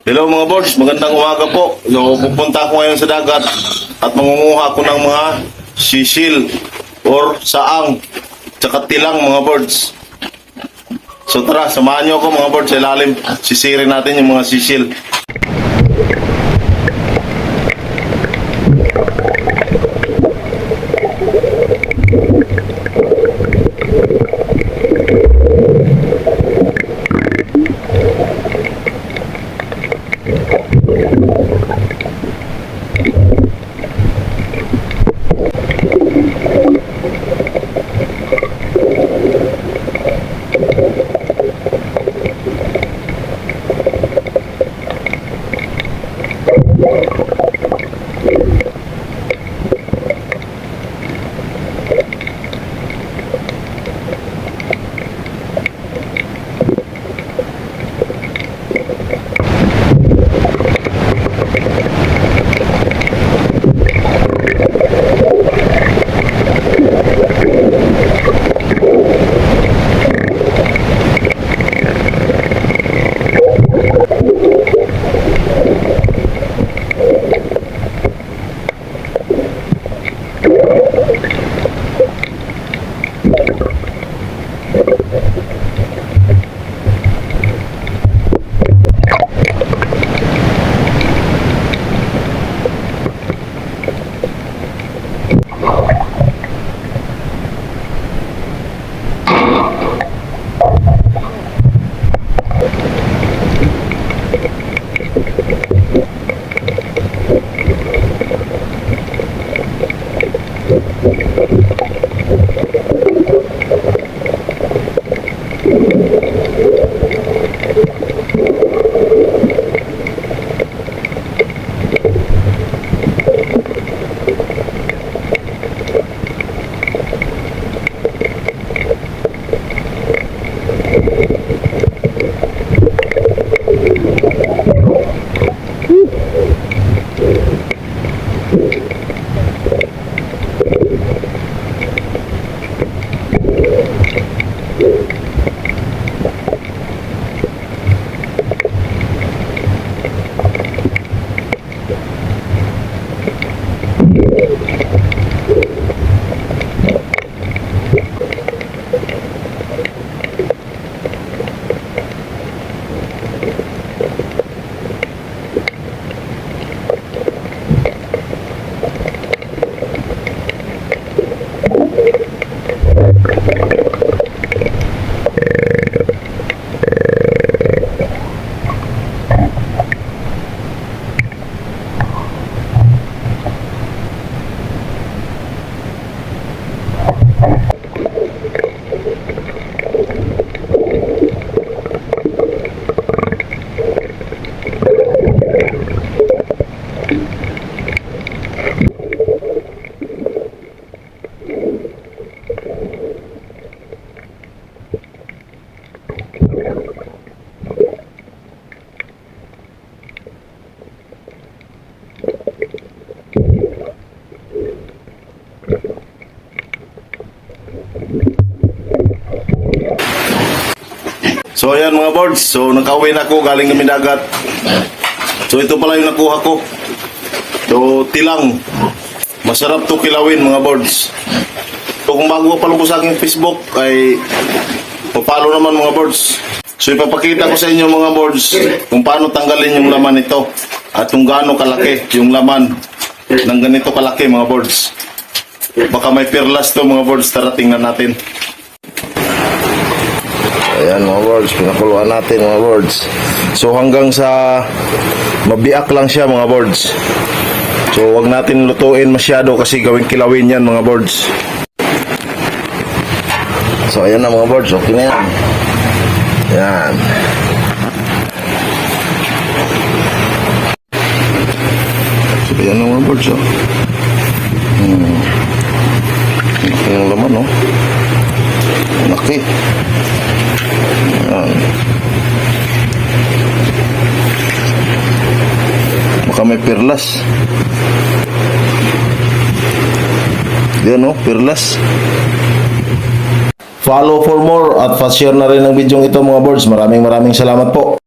Hello mga boards, magandang umaga po. So, pupunta ako ngayon sa dagat at mangunguha ako ng mga sisil or saang tsaka tilang mga boards. So tara, samahan niyo ako mga boards sa ilalim. Sisirin natin yung mga sisil. So ayan mga boards, so nakauwi na ako galing kami dagat. So ito pala yung nakuha ko. So tilang. Masarap to kilawin mga boards. So kung bago pa lang sa aking Facebook ay papalo naman mga boards. So ipapakita ko sa inyo mga boards kung paano tanggalin yung laman nito at kung gaano kalaki yung laman ng ganito kalaki mga boards. Baka may perlas to mga boards, tara tingnan natin. Ayan mga words, pinakuluan natin mga words. So hanggang sa mabiak lang siya mga words. So wag natin lutuin masyado kasi gawing kilawin yan mga birds. So ayan na mga birds, okay na yan. Yan. So ayan na mga birds oh. Hmm. Laki ng laman oh. Laki. Yan. Baka may perlas. Yan o, perlas. Follow for more at pa-share na rin ang video ito mga birds. Maraming maraming salamat po.